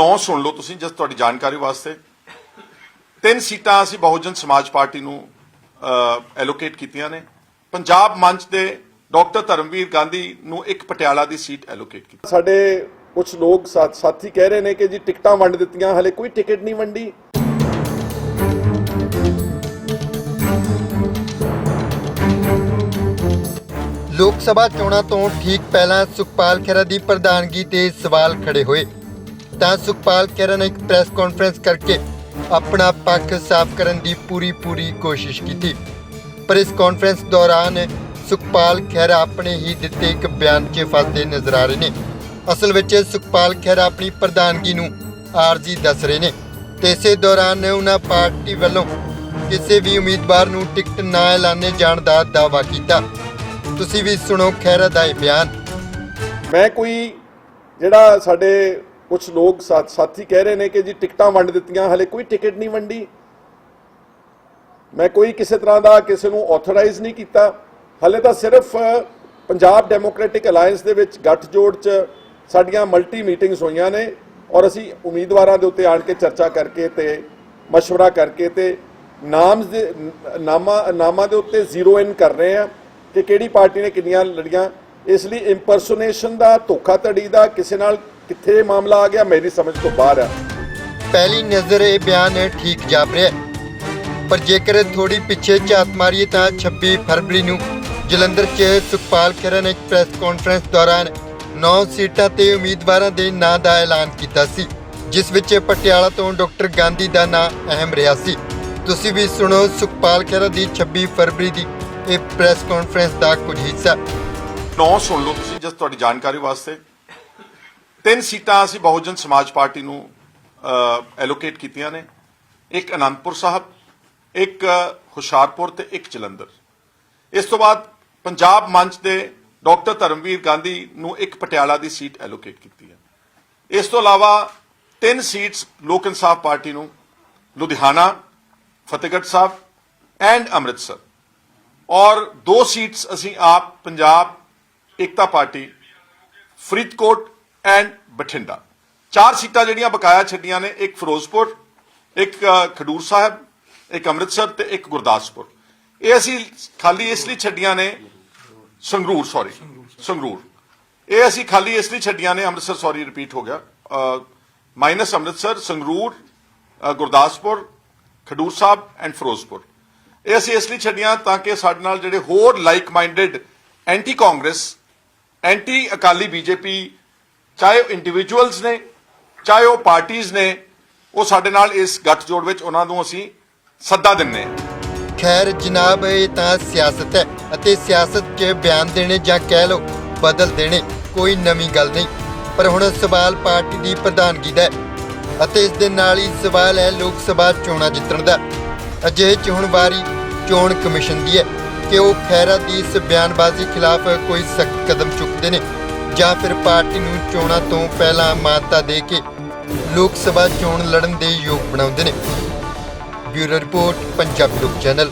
ਨੌ ਸੁਣ ਲਓ ਤੁਸੀਂ ਜਸ ਤੁਹਾਡੀ ਜਾਣਕਾਰੀ ਵਾਸਤੇ। ਤਿੰਨ ਸੀਟਾਂ ਅਸੀਂ ਬਹੁਜਨ ਸਮਾਜ ਪਾਰਟੀ ਨੂੰ ਐਲੋਕੇਟ ਕੀਤੀਆਂ ਨੇ। ਪੰਜਾਬ ਮੰਚ ਦੇ ਡਾਕਟਰ ਧਰਮਵੀਰ ਗਾਂਧੀ ਨੂੰ ਇੱਕ ਪਟਿਆਲਾ ਦੀ ਸੀਟ ਐਲੋਕੇਟ ਕੀਤੀ। ਸਾਡੇ ਕੁਝ ਲੋਕ ਸਾ- ਸਾਥੀ ਕਹਿ ਰਹੇ ਨੇ ਕਿ ਜੀ ਟਿਕਟਾਂ ਵੰਡ ਦਿੱਤੀਆਂ ਹਲੇ ਕੋਈ ਟਿਕਟ ਨਹੀਂ ਵੰਡੀ। ਲੋਕ ਸਭਾ ਚੋਣਾਂ ਤੋਂ ਠੀਕ ਪਹਿਲਾਂ ਸੁਖਪਾਲ ਖਹਿਰਾ ਦੀ ਪ੍ਰਧਾਨਗੀ ਤੇ ਸਵਾਲ ਖੜੇ ਹੋਏ। ਤਾਂ ਸੁਖਪਾਲ ਖਹਿਰਾ ਨੇ ਇੱਕ ਪ੍ਰੈਸ ਕਾਨਫਰੰਸ ਕਰਕੇ ਆਪਣਾ ਪੱਖ ਸਾਫ਼ ਕਰਨ ਦੀ ਪੂਰੀ ਪੂਰੀ ਕੋਸ਼ਿਸ਼ ਕੀਤੀ। ਪਰ ਇਸ ਕਾਨਫਰੰਸ ਦੌਰਾਨ ਸੁਖਪਾਲ ਖਹਿਰਾ ਆਪਣੇ ਹੀ ਦਿੱਤੇ ਇੱਕ ਬਿਆਨ 'ਚ ਫਸਦੇ ਨਜ਼ਰ ਆ ਰਹੇ ਨੇ। ਅਸਲ ਵਿੱਚ ਸੁਖਪਾਲ ਖਹਿਰਾ ਆਪਣੀ ਪ੍ਰਧਾਨਗੀ ਨੂੰ ਆਰਜ਼ੀ ਦੱਸ ਰਹੇ ਨੇ ਤੇ ਇਸੇ ਦੌਰਾਨ ਉਹਨਾਂ ਪਾਰਟੀ ਵੱਲੋਂ ਕਿਸੇ ਵੀ ਉਮੀਦਵਾਰ ਨੂੰ ਟਿਕਟ ਨਾ ਐਲਾਨੇ ਜਾਣ ਦਾ ਦਾਅਵਾ ਕੀਤਾ। ਤੁਸੀਂ ਵੀ ਸੁਣੋ ਖਹਿਰਾ ਦਾ ਇਹ ਬਿਆਨ। ਮੈਂ ਕੋਈ ਜਿਹੜਾ ਸਾਡੇ ਕੁਝ ਲੋਕ ਸਾ- ਸਾਥੀ ਕਹਿ ਰਹੇ ਨੇ ਕਿ ਜੀ ਟਿਕਟਾਂ ਵੰਡ ਦਿੱਤੀਆਂ ਹਲੇ ਕੋਈ ਟਿਕਟ ਨਹੀਂ ਵੰਡੀ ਮੈਂ ਕੋਈ ਕਿਸੇ ਤਰ੍ਹਾਂ ਦਾ ਕਿਸੇ ਨੂੰ ਆਥੋਰਾਈਜ਼ ਨਹੀਂ ਕੀਤਾ ਹਲੇ ਤਾਂ ਸਿਰਫ ਪੰਜਾਬ ਡੈਮੋਕ੍ਰੈਟਿਕ ਅਲਾਈਅੰਸ ਦੇ ਵਿੱਚ ਗੱਠਜੋੜ 'ਚ ਸਾਡੀਆਂ ਮਲਟੀ ਮੀਟਿੰਗਸ ਹੋਈਆਂ ਨੇ ਔਰ ਅਸੀਂ ਉਮੀਦਵਾਰਾਂ ਦੇ ਉੱਤੇ ਆਣ ਕੇ ਚਰਚਾ ਕਰਕੇ ਤੇ مشورہ ਕਰਕੇ ਤੇ ਨਾਮਸ ਦੇ ਨਾਮਾ ਨਾਮਾਂ ਦੇ ਉੱਤੇ ਜ਼ੀਰੋ ਇਨ ਕਰ ਰਹੇ ਆ ਕਿ ਕਿਹੜੀ ਪਾਰਟੀ ਨੇ ਕਿੰਨੀਆਂ ਲੜੀਆਂ ਇਸ ਲਈ ਇੰਪਰਸੋਨੇਸ਼ਨ ਦਾ ਧੋਖਾਧੜੀ ਦਾ ਕਿਸੇ ਨਾਲ ਕਿੱਥੇ ਇਹ ਮਾਮਲਾ ਆ ਗਿਆ ਮੇਰੀ ਸਮਝ ਤੋਂ ਬਾਹਰ ਆ। ਪਹਿਲੀ ਨਜ਼ਰ ਇਹ ਬਿਆਨ ਠੀਕ ਜਾਪ ਰਿਹਾ। ਪਰ ਜੇਕਰ ਥੋੜੀ ਪਿੱਛੇ ਝਾਤ ਮਾਰੀਏ ਤਾਂ 26 ਫਰਵਰੀ ਨੂੰ ਜਲੰਧਰ 'ਚ ਸੁਖਪਾਲ ਖਹਿਰਾ ਨੇ ਇੱਕ ਪ੍ਰੈਸ ਕਾਨਫਰੰਸ ਦੌਰਾਨ 9 ਸੀਟਾਂ ਤੇ ਉਮੀਦਵਾਰਾਂ ਦੇ ਨਾਂ ਦਾ ਐਲਾਨ ਕੀਤਾ ਸੀ ਜਿਸ ਵਿੱਚ ਪਟਿਆਲਾ ਤੋਂ ਡਾਕਟਰ ਗਾਂਧੀ ਦਾ ਨਾਂ ਅਹਿਮ ਰਿਹਾ ਸੀ। ਤੁਸੀਂ ਵੀ ਸੁਣੋ ਸੁਖਪਾਲ ਖਹਿਰਾ ਦੀ 26 ਫਰਵਰੀ ਦੀ ਇਹ ਪ੍ਰੈਸ ਕਾਨਫਰੰਸ ਦਾ ਕੁਝ ਹਿੱਸਾ। ਨੌ ਸੁਣ ਲਓ ਤੁਸੀਂ ਜਸ ਤੁਹਾਡੀ ਜਾਣਕਾਰੀ ਵਾਸਤੇ। ਤਿੰਨ ਸੀਟਾਂ ਅਸੀਂ ਬਹੁਜਨ ਸਮਾਜ ਪਾਰਟੀ ਨੂੰ ਐਲੋਕੇਟ ਕੀਤੀਆਂ ਨੇ। ਇੱਕ ਅਨੰਦਪੁਰ ਸਾਹਿਬ, ਇੱਕ ਹੁਸ਼ਿਆਰਪੁਰ ਤੇ ਇੱਕ ਜਲੰਧਰ। ਇਸ ਤੋਂ ਬਾਅਦ ਪੰਜਾਬ ਮੰਚ ਦੇ ਡਾਕਟਰ ਧਰਮਵੀਰ ਗਾਂਧੀ ਨੂੰ ਇੱਕ ਪਟਿਆਲਾ ਦੀ ਸੀਟ ਐਲੋਕੇਟ ਕੀਤੀ ਹੈ। ਇਸ ਤੋਂ ਇਲਾਵਾ ਤਿੰਨ ਸੀਟਸ ਲੋਕ ਇਨਸਾਫ ਪਾਰਟੀ ਨੂੰ, ਲੁਧਿਆਣਾ, ਫਤਿਹਗੜ੍ਹ ਸਾਹਿਬ ਐਂਡ ਅੰਮ੍ਰਿਤਸਰ। ਔਰ ਦੋ ਸੀਟਸ ਅਸੀਂ ਆਪ ਪੰਜਾਬ ਏਕਤਾ ਪਾਰਟੀ, ਫਰੀਦਕੋਟ ਐਂਡ ਬਠਿੰਡਾ। ਚਾਰ ਸੀਟਾਂ ਜਿਹੜੀਆਂ ਬਕਾਇਆ ਛੱਡੀਆਂ ਨੇ, ਇੱਕ ਫਿਰੋਜ਼ਪੁਰ, ਇੱਕ ਖਡੂਰ ਸਾਹਿਬ, ਇੱਕ ਅੰਮ੍ਰਿਤਸਰ ਤੇ ਇੱਕ ਗੁਰਦਾਸਪੁਰ। ਇਹ ਅਸੀਂ ਖਾਲੀ ਇਸ ਲਈ ਛੱਡੀਆਂ ਨੇ, ਸੰਗਰੂਰ ਸੌਰੀ ਸੰਗਰੂਰ। ਇਹ ਅਸੀਂ ਖਾਲੀ ਇਸ ਲਈ ਛੱਡੀਆਂ ਨੇ, ਅੰਮ੍ਰਿਤਸਰ ਸੌਰੀ ਰਿਪੀਟ ਹੋ ਗਿਆ। Minus Amritsar, Sangrur Gurdaspur, Khadoor Sahib and Ferozepur. ਇਹ ਅਸੀਂ ਇਸ ਲਈ ਛੱਡੀਆਂ ਤਾਂ ਕਿ ਸਾਡੇ ਨਾਲ ਜਿਹੜੇ ਹੋਰ like minded anti Congress anti Akali BJP ਚਾਹੇ ਉਹ ਇੰਡੀਵਿਜੂਅਲਸ ਨੇ, ਚਾਹੇ ਉਹ ਪਾਰਟੀਆਂ ਨੇ, ਉਹ ਸਾਡੇ ਨਾਲ ਇਸ ਗੱਠਜੋੜ ਵਿੱਚ ਉਹਨਾਂ ਨੂੰ ਅਸੀਂ ਸੱਦਾ ਦਿੰਨੇ ਖੈਰ ਜਨਾਬ, ਇਹ ਤਾਂ ਸਿਆਸਤ ਹੈ ਅਤੇ ਸਿਆਸਤ 'ਚ ਬਿਆਨ ਦੇਣੇ ਜਾਂ ਕਹਿ ਲਓ ਬਦਲ ਦੇਣੇ ਕੋਈ ਨਵੀਂ ਗੱਲ ਨਹੀਂ। ਪਰ ਹੁਣ ਸਵਾਲ ਪਾਰਟੀ ਦੀ ਪ੍ਰਧਾਨਗੀ ਦਾ ਹੈ ਅਤੇ ਇਸ ਦੇ ਨਾਲ ਹੀ ਸਵਾਲ ਹੈ ਲੋਕ ਸਭਾ ਚੋਣਾਂ ਜਿੱਤਣ ਦਾ। ਅਜਿਹੇ 'ਚ ਹੁਣ ਵਾਰੀ ਚੋਣ ਕਮਿਸ਼ਨ ਦੀ ਹੈ ਕਿ ਉਹ ਖੈਰਾ ਦੀ ਇਸ ਬਿਆਨਬਾਜ਼ੀ ਖਿਲਾਫ ਕੋਈ ਸਖਤ ਕਦਮ ਚੁੱਕਦੇ ਨੇ। ਜਾਂ ਫਿਰ ਪਾਰਟੀ ਨੂੰ ਚੋਣਾਂ ਤੋਂ ਪਹਿਲਾਂ ਮਾਨਤਾ ਦੇ ਕੇ ਲੋਕ ਸਭਾ ਚੋਣ ਲੜਨ ਦੇ ਯੋਗ ਬਣਾਉਂਦੇ ਨੇ। ਬਿਊਰੋ ਰਿਪੋਰਟ, ਪੰਜਾਬੀ ਲੋਕ ਚੈਨਲ।